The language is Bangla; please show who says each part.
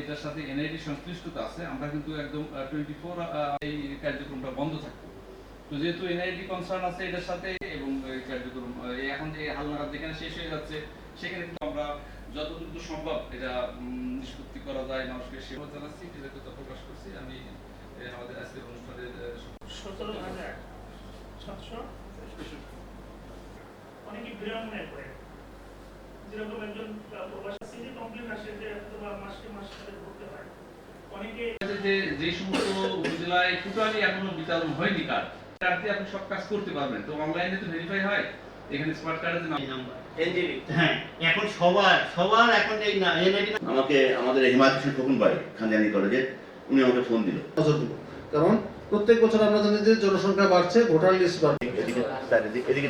Speaker 1: এটার সাথে এনআইডি সংশ্লিষ্টতা আছে আমরা কিন্তু একদম টোয়েন্টি ফোর এই কার্যক্রমটা বন্ধ থাকব। তো যেহেতু এনআইডি কনসার্ন আছে এটার সাথে এবং এই কার্যক্রম এখন যে হালনাগাদ যেখানে শেষ হয়ে যাচ্ছে সেখানে কিন্তু আমরা যত দ্রুত সম্ভব এটা নিষ্পত্তি করা যায় মানুষকে সেবা জানাচ্ছি কৃতজ্ঞতা প্রকাশ করছি। আমি আমাদের আজকের অনুষ্ঠানের
Speaker 2: অনেকে বিড়ম্বনে পড়ে। যেরকম একজন প্রবাসী যে কমপ্লেন আসে যে অথবা মাসকে মাস তাদের ভরতে হয় অনেকে
Speaker 1: যে যে সমস্ত উপজেলায় টোটালি এখনও বিতরণ হয়নি কার্ড কার্ডে আপনি সব কাজ করতে পারবেন। তো অনলাইনে তো ভেরিফাই হয় এখানে স্মার্ট কার্ডের যে নাম
Speaker 3: হ্যাঁ এখন সবার সবার এখন এই না এনআইডি
Speaker 4: আমাকে আমাদের হিমায়ত হোসেন খোকন ভাই খানজানি কলেজে উনি আমাকে ফোন দিল।
Speaker 5: দিব। কারণ প্রত্যেক বছর আমরা জানি যে জনসংখ্যা বাড়ছে ভোটার লিস্ট বাড়ছে।
Speaker 4: এদিকে